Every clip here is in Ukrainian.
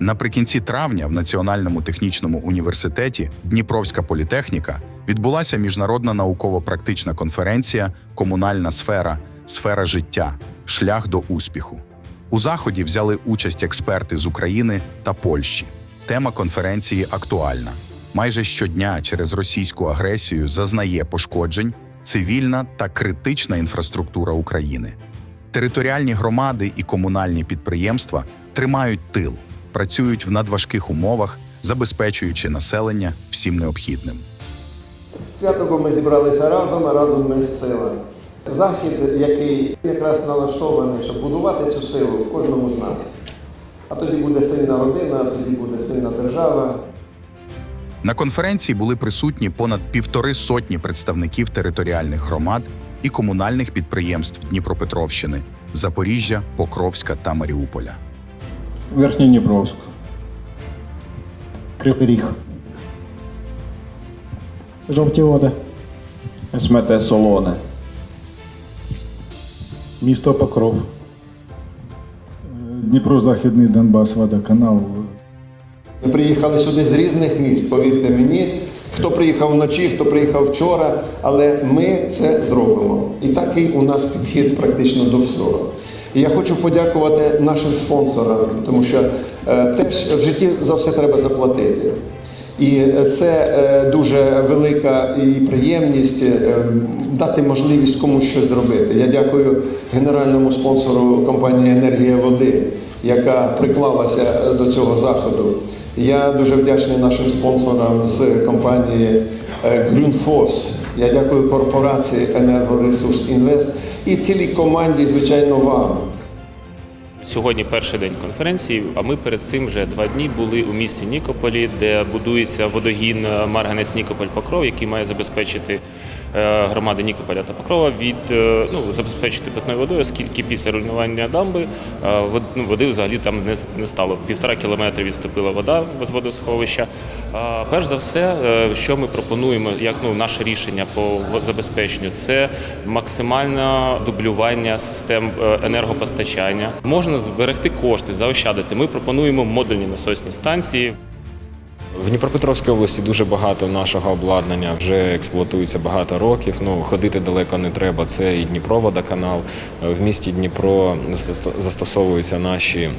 Наприкінці травня в Національному технічному університеті Дніпровська політехніка відбулася міжнародна науково-практична конференція Комунальна сфера сфера життя шлях до успіху. У заході взяли участь експерти з України та Польщі. Тема конференції актуальна. Майже щодня через російську агресію зазнає пошкоджень цивільна та критична інфраструктура України. Територіальні громади і комунальні підприємства тримають тил, працюють в надважких умовах, забезпечуючи населення всім необхідним. Свято, бо ми зібралися разом, а разом ми з сила. Захід, який якраз налаштований, щоб будувати цю силу в кожному з нас. А тоді буде сильна родина, а тоді буде сильна держава. На конференції були присутні понад півтори сотні представників територіальних громад і комунальних підприємств Дніпропетровщини, Запоріжжя, Покровська та Маріуполя. Верхній Дніпровськ. Кривий Ріг. Жовті води. СМТ Солоне. Місто Покров. Дніпро-Західний Донбас, водоканал. Ми приїхали сюди з різних міст, повірте мені. Хто приїхав вночі, хто приїхав вчора, але ми це зробимо. І такий у нас підхід практично до всього. І я хочу подякувати нашим спонсорам, тому що е, теж в житті за все треба заплатити. І це е, дуже велика і приємність е, дати можливість комусь щось зробити. Я дякую генеральному спонсору компанії Енергія води, яка приклалася до цього заходу. Я дуже вдячний нашим спонсорам з компанії е, Grünfoss. Я дякую корпорації Енергоресурс Інвест і цілій команді, звичайно, вам. Сьогодні перший день конференції, а ми перед цим вже два дні були у місті Нікополі, де будується водогін Марганець Нікополь Покров, який має забезпечити е, громади Нікополя та Покрова від е, ну, забезпечити питною водою, оскільки після руйнування дамби е, ну, води взагалі там не, стало. Півтора кілометри відступила вода з водосховища. Перш за все, е, що ми пропонуємо, як ну, наше рішення по забезпеченню, це максимальне дублювання систем е, енергопостачання. Можна зберегти кошти, заощадити. Ми пропонуємо модульні насосні станції. В Дніпропетровській області дуже багато нашого обладнання вже експлуатується багато років. Ну ходити далеко не треба. Це і Дніпроводоканал. В місті Дніпро застосовуються наші.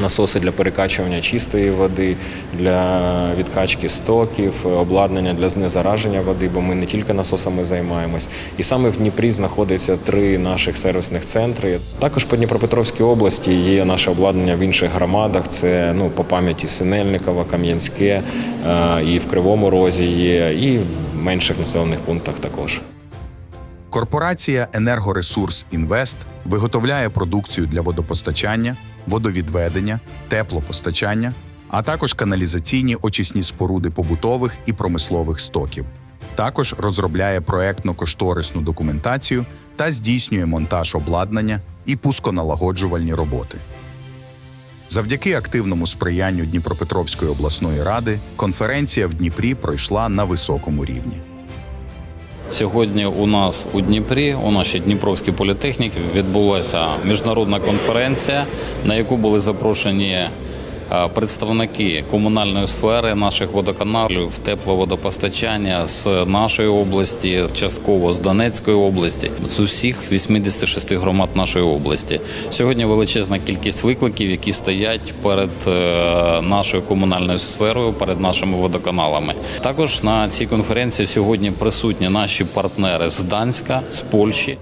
Насоси для перекачування чистої води, для відкачки стоків, обладнання для знезараження води, бо ми не тільки насосами займаємось. І саме в Дніпрі знаходиться три наших сервісних центри. Також по Дніпропетровській області є наше обладнання в інших громадах. Це ну по пам'яті Синельникова, Кам'янське е, і в Кривому Розі є, і в менших населених пунктах також. Корпорація Енергоресурс Інвест виготовляє продукцію для водопостачання, водовідведення, теплопостачання, а також каналізаційні очисні споруди побутових і промислових стоків. Також розробляє проектно-кошторисну документацію та здійснює монтаж обладнання і пусконалагоджувальні роботи. Завдяки активному сприянню Дніпропетровської обласної ради конференція в Дніпрі пройшла на високому рівні. Сьогодні у нас у Дніпрі, у нашій Дніпровській політехніці, відбулася міжнародна конференція, на яку були запрошені представники комунальної сфери наших водоканалів, тепловодопостачання з нашої області, частково з Донецької області, з усіх 86 громад нашої області. Сьогодні величезна кількість викликів, які стоять перед е, нашою комунальною сферою, перед нашими водоканалами. Також на цій конференції сьогодні присутні наші партнери з Данська, з Польщі.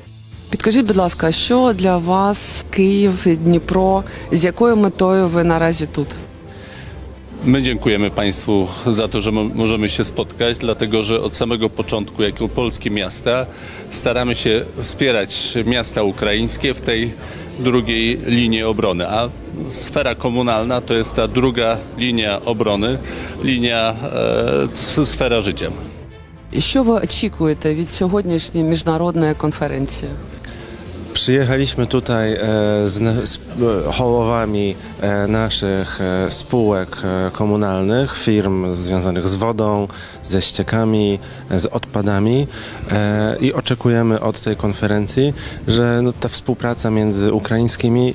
Підкажіть, будь ласка, що для вас Київ, Дніпро, з якою метою ви наразі тут? My dziękujemy Państwu za to, że mo- możemy się spotkać, dlatego że od samego początku, jako polskie miasta, staramy się wspierać miasta ukraińskie w tej drugiej linii obrony. A sfera komunalna to jest ta druga linia obrony, linia e, s- sfera życia. І що ви очікуєте від сьогоднішньої міжнародної конференції? Przyjechaliśmy tutaj e, z, na- z e, hołowami e, naszych e, spółek e, komunalnych, firm związanych z wodą, ze ściekami, e, z odpadami e, i oczekujemy od tej konferencji, że no, ta współpraca między ukraińskimi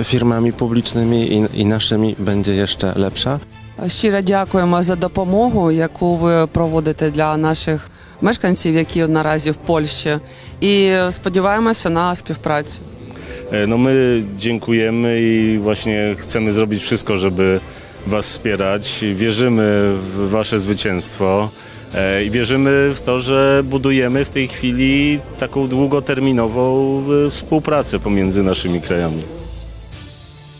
e, firmami publicznymi i, i naszymi będzie jeszcze lepsza. Щиро дякуємо за допомогу, яку ви проводите для наших мешканців, які наразі в Польщі, і сподіваємося на співпрацю. E, No my dziękujemy i właśnie chcemy zrobić wszystko, żeby Was wspierać. Wierzymy w Wasze zwycięstwo e, i wierzymy w to, że budujemy w tej chwili taką długoterminową e, współpracę pomiędzy naszymi krajami.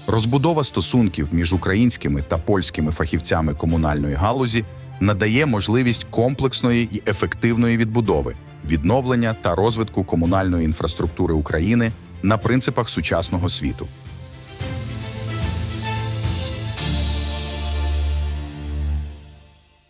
Розбудова стосунків між українськими та польськими фахівцями комунальної галузі надає можливість комплексної і ефективної відбудови, відновлення та розвитку комунальної інфраструктури України на принципах сучасного світу.